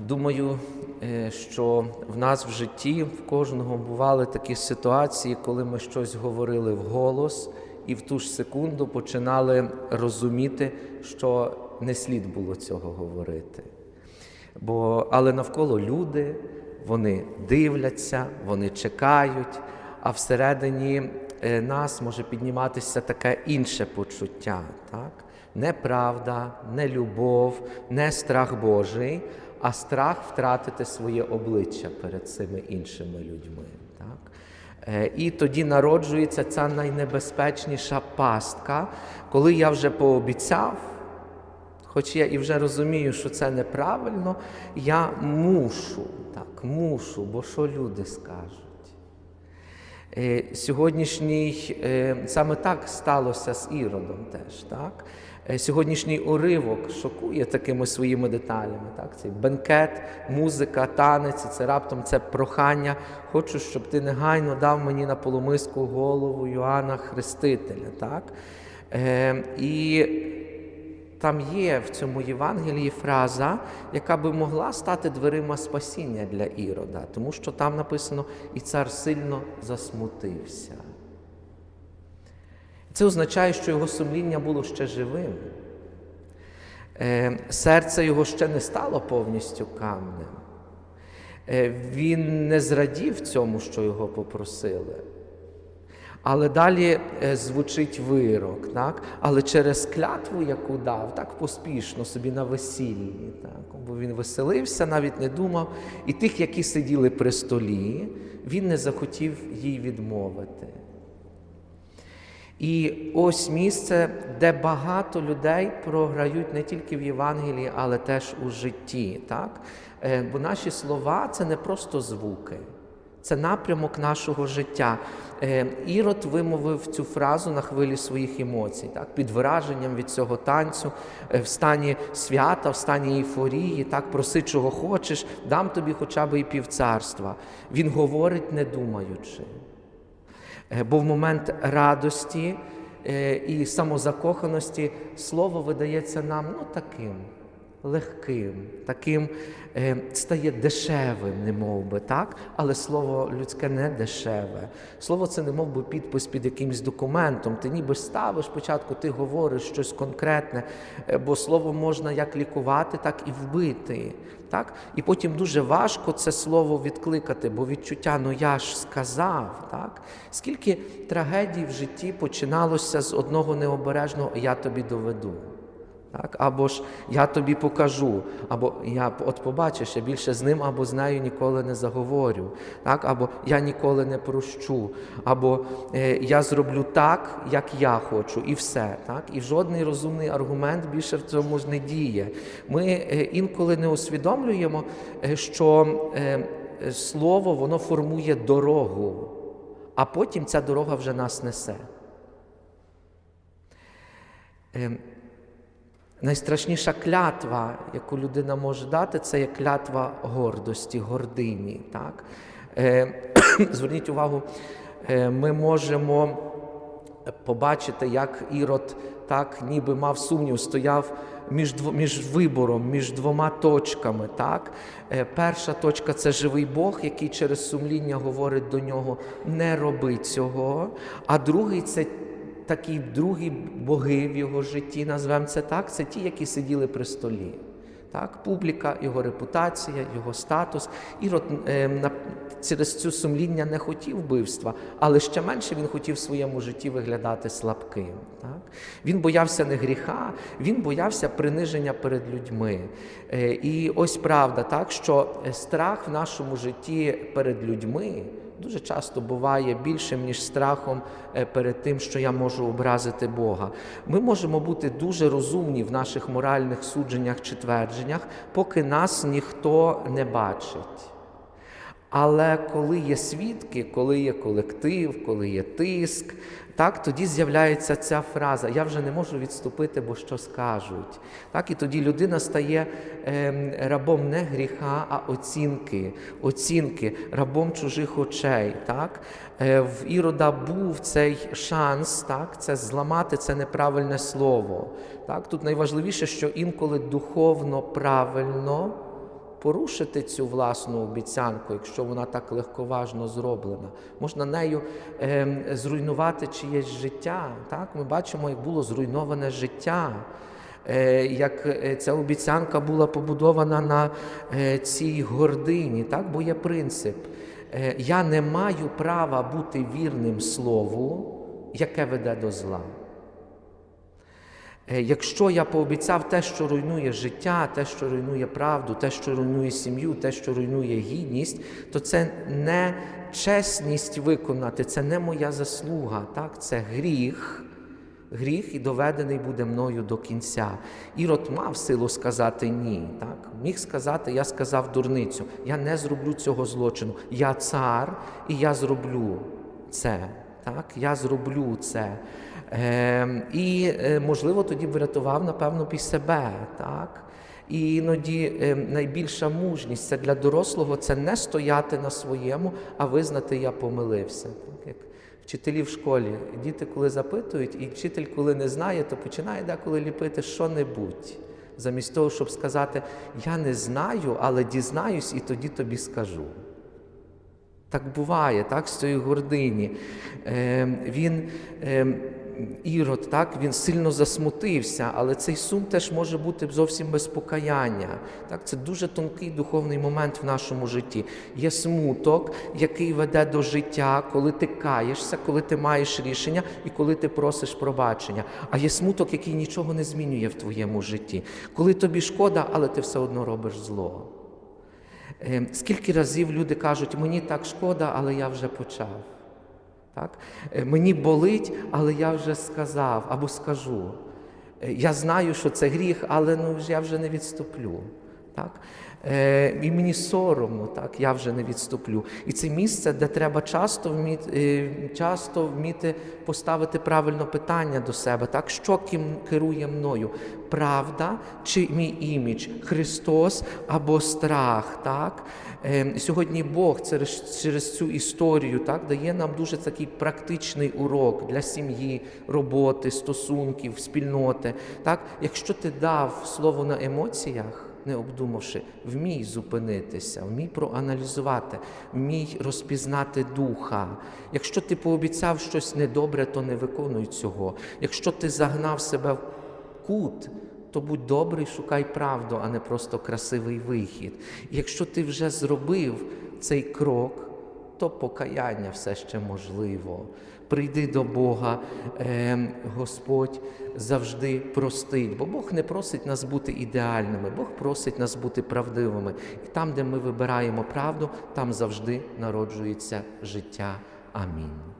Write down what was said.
Думаю, е, що в нас в житті в кожного бували такі ситуації, коли ми щось говорили вголос, і в ту ж секунду починали розуміти, що не слід було цього говорити. Бо, але навколо люди, вони дивляться, вони чекають, а всередині е, нас може підніматися таке інше почуття. Так? Не правда, не любов, не страх Божий, а страх втратити своє обличчя перед цими іншими людьми. Так? Е, І тоді народжується ця найнебезпечніша пастка, коли я вже пообіцяв. Хоч я і вже розумію, що це неправильно, я мушу, так, мушу, бо що люди скажуть. Е, Сьогоднішній, е, саме так сталося з Іродом теж. Так? Е, Сьогоднішній уривок шокує такими своїми деталями. Так? Цей бенкет, музика, танець, це раптом це прохання. Хочу, щоб ти негайно дав мені на полумиску голову Йоанна Хрестителя. Так? Е, І там є в цьому Євангелії фраза, яка би могла стати дверима спасіння для Ірода, тому що там написано, і цар сильно засмутився. Це означає, що його сумління було ще живим. Е, Серце його ще не стало повністю камнем. Е, Він не зрадів цьому, що його попросили. Але далі е, звучить вирок, так? але через клятву, яку дав, так поспішно собі на весіллі. Так? Бо він веселився, навіть не думав. І тих, які сиділи при столі, він не захотів їй відмовити. І ось місце, де багато людей програють не тільки в Євангелії, але теж у житті. Так? Е, Бо наші слова це не просто звуки. Це напрямок нашого життя. Е, Ірод вимовив цю фразу на хвилі своїх емоцій, так, під враженням від цього танцю, е, в стані свята, в стані ейфорії, так, проси, чого хочеш, дам тобі хоча б і півцарства. Він говорить, не думаючи. Е, Бо в момент радості е, і самозакоханості. Слово видається нам ну, таким легким, таким е, стає дешевим, не би, так? Але слово людське не дешеве. Слово це не мов би підпис під якимось документом. Ти ніби ставиш спочатку, ти говориш щось конкретне, е, бо слово можна як лікувати, так і вбити. Так? І потім дуже важко це слово відкликати, бо відчуття, ну я ж сказав. Так? Скільки трагедій в житті починалося з одного необережного я тобі доведу. Так? Або ж я тобі покажу, або я от побачиш, я більше з ним або з нею ніколи не заговорю, так? або я ніколи не прощу, або е, я зроблю так, як я хочу, і все. Так? І жодний розумний аргумент більше в цьому ж не діє. Ми е, інколи не усвідомлюємо, е, що слово воно формує дорогу, а потім ця дорога вже нас несе. Найстрашніша клятва, яку людина може дати, це є клятва гордості, гордині. Так? Е, зверніть увагу, е, ми можемо побачити, як Ірод так, ніби мав сумнів, стояв між, дво, між вибором, між двома точками. Так? Е, перша точка це живий Бог, який через сумління говорить до нього не роби цього. А другий це такі другі боги в його житті, назвемо це так, це ті, які сиділи при столі. Так, Публіка, його репутація, його статус. Ірод е, на, через цю сумління не хотів вбивства, але ще менше він хотів в своєму житті виглядати слабким. Так? Він боявся не гріха, він боявся приниження перед людьми. Е, і ось правда, так, що страх в нашому житті перед людьми дуже часто буває більшим, ніж страхом е, перед тим, що я можу образити Бога. Ми можемо бути дуже розумні в наших моральних судженнях чи твердженнях, поки нас ніхто не бачить. Але коли є свідки, коли є колектив, коли є тиск, так, тоді з'являється ця фраза Я вже не можу відступити, бо що скажуть. Так, І тоді людина стає е, рабом не гріха, а оцінки, оцінки, рабом чужих очей. Так? Е, в Ірода був цей шанс, так, це зламати це неправильне слово. Так? Тут найважливіше, що інколи духовно правильно порушити цю власну обіцянку, якщо вона так легковажно зроблена. Можна нею е, зруйнувати чиєсь життя. Так? Ми бачимо, як було зруйноване життя. Е, Як е, ця обіцянка була побудована на е, цій гордині, так? бо є принцип. Я не маю права бути вірним слову, яке веде до зла. Е, Якщо я пообіцяв те, що руйнує життя, те, що руйнує правду, те, що руйнує сім'ю, те, що руйнує гідність, то це не чесність виконати, це не моя заслуга, так? це гріх. Гріх і доведений буде мною до кінця. Ірод мав силу сказати ні. Так? Міг сказати, я сказав дурницю, я не зроблю цього злочину. Я цар і я зроблю це. Так? Я зроблю це. Е, і, можливо, тоді врятував, напевно, б і себе. Так? І іноді е, найбільша мужність це для дорослого це не стояти на своєму, а визнати, я помилився. Так? Як вчителі в школі. Діти, коли запитують, і вчитель, коли не знає, то починає деколи ліпити що-небудь. Замість того, щоб сказати, я не знаю, але дізнаюсь і тоді тобі скажу. Так буває, так, з цієї гордині. Е, він, е, Ірод, так, він сильно засмутився, але цей сум теж може бути зовсім без покаяння. Так, це дуже тонкий духовний момент в нашому житті. Є смуток, який веде до життя, коли ти каєшся, коли ти маєш рішення і коли ти просиш пробачення. А є смуток, який нічого не змінює в твоєму житті. Коли тобі шкода, але ти все одно робиш зло. Е, Скільки разів люди кажуть, мені так шкода, але я вже почав. Так? Е, Мені болить, але я вже сказав або скажу. Е, Я знаю, що це гріх, але ну, я вже не відступлю. Так? Е, і мені соромно, так, я вже не відступлю. І це місце, де треба часто вміти, е, часто вміти поставити правильно питання до себе, так, що керує мною? Правда чи мій імідж? Христос або страх. Так? Е, Сьогодні Бог через, через цю історію так, дає нам дуже такий практичний урок для сім'ї, роботи, стосунків, спільноти. Так? Якщо ти дав слово на емоціях, не обдумавши, вмій зупинитися, вмій проаналізувати, вмій розпізнати духа. Якщо ти пообіцяв щось недобре, то не виконуй цього. Якщо ти загнав себе в кут, то будь добрий, шукай правду, а не просто красивий вихід. Якщо ти вже зробив цей крок, то покаяння все ще можливо. Прийди до Бога, е, Господь завжди простить, бо Бог не просить нас бути ідеальними, Бог просить нас бути правдивими. І там, де ми вибираємо правду, там завжди народжується життя. Амінь.